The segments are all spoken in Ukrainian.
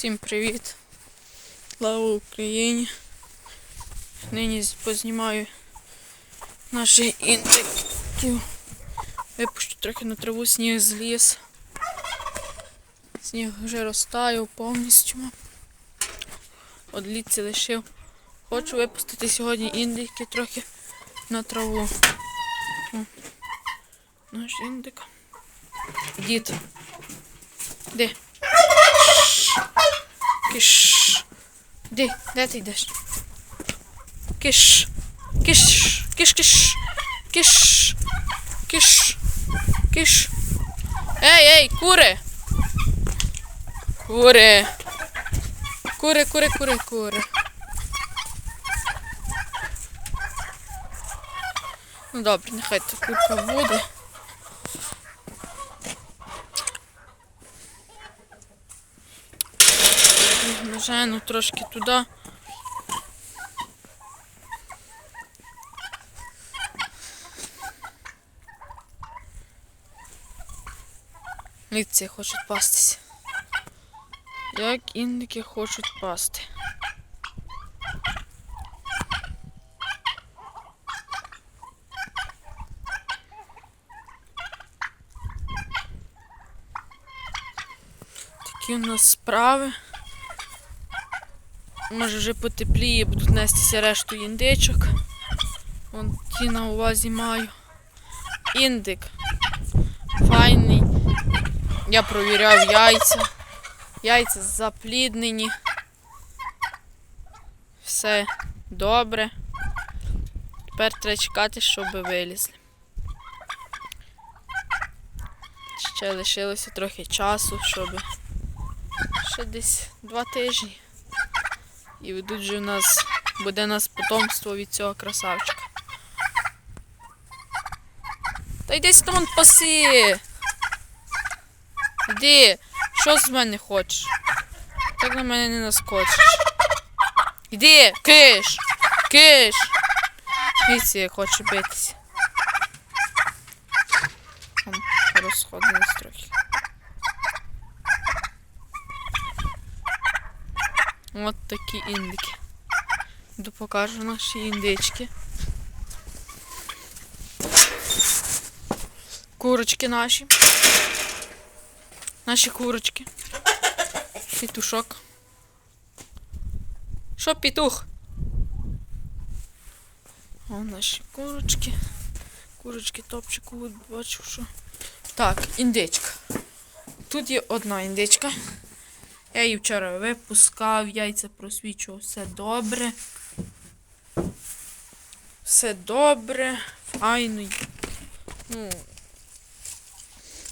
Всім привіт! Слава Україні! Нині познімаю наших індиків. Випущу трохи на траву сніг зліз. Сніг вже розтаяв повністю. От літці лишив. Хочу випустити сьогодні індики трохи на траву. Наш індик. Дід. Де? Киш. Де? Де ти йдеш? Киш. Киш. Киш, киш. Киш. Киш. Киш. Ей, ей, кури. Кури. Кури, кури, кури, кури. Ну добре, нехай та курка буде. Нажену трошки туди. Ліці хочуть пастися. Як індики хочуть пасти. Такі у нас справи. Може вже потепліє, будуть нестися решту індичок. Вон ті на увазі маю. Індик. Файний. Я провіряв яйця. Яйця запліднені. Все добре. Тепер треба чекати, щоб вилізли. Ще лишилося трохи часу, щоб ще десь два тижні. І ведуть же у нас, буде нас потомство від цього красавчика. Та йди вон паси. Іди, що з мене хочеш? Так на мене не наскочиш. Іди, киш! Киш! Віці, як хоче битися. Там розходились трохи. От такі індики. Йду покажу наші індички. Курочки наші. Наші курочки. Петушок. Що петух? О, наші курочки. Курочки топчику, бачу, що. Так, індичка. Тут є одна індичка. Я її вчора випускав, яйця просвічував, все добре. Все добре, файно. Ну,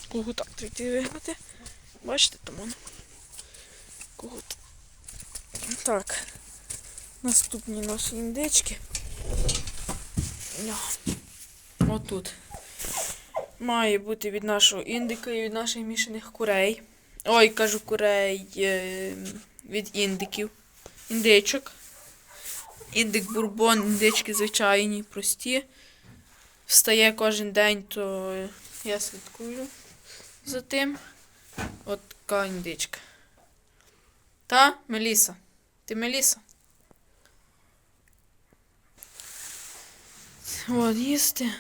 кого так треба вигнати. Бачите, там воно. Кого Так. Наступні наші індички. Отут. Має бути від нашого індика і від наших мішаних курей. Ой, кажу курей е, від індиків. Індичок. Індик бурбон, індички звичайні, прості. Встає кожен день, то я слідкую за тим. От така індичка. Та, Меліса. Ти Меліса? От, їсти.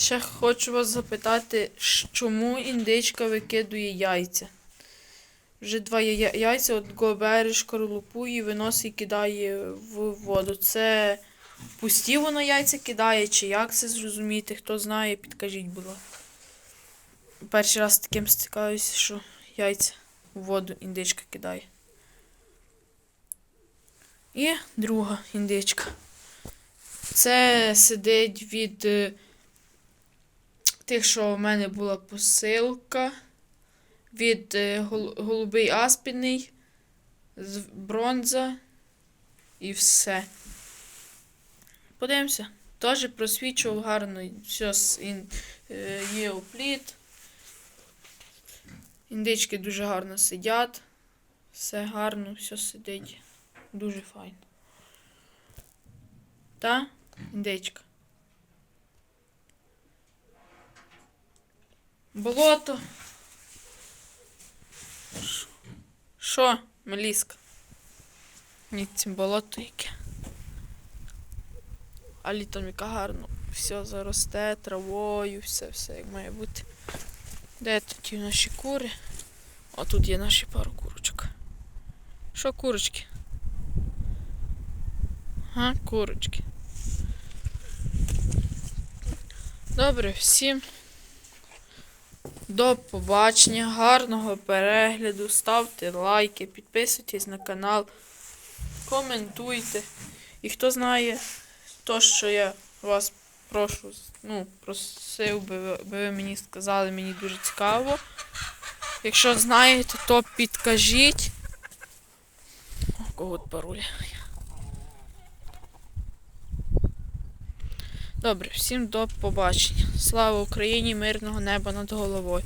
Ще хочу вас запитати, чому індичка викидує яйця? Вже два я- яйця, от бере шкарлупу і виносить і кидає в воду. Це пусті воно яйця кидає, чи як це зрозуміти? Хто знає, підкажіть, будь ласка. Перший раз таким стикаюся, що яйця в воду індичка кидає. І друга індичка. Це сидить від е, тих, що в мене була посилка. Від е, гол- голубий аспідний, бронза і все. Подивимося. Теж просвічував гарно. Все е, є опліт. Індички дуже гарно сидять. Все гарно, все сидить. Дуже файно. Та, індичка. Болото. Що, Меліска? Ні, цим болото яке. А літом яка гарно. Все заросте травою, все, все як має бути. Де тут ті наші кури? О, тут є наші пару курочок. Що курочки? Ага, курочки. Добре, всім. До побачення, гарного перегляду, ставте лайки, підписуйтесь на канал, коментуйте. І хто знає то, що я вас прошу, ну, просив би, би ви мені сказали, мені дуже цікаво. Якщо знаєте, то підкажіть. О, кого пароль? Добре, всім до побачення. Слава Україні, мирного неба над головою.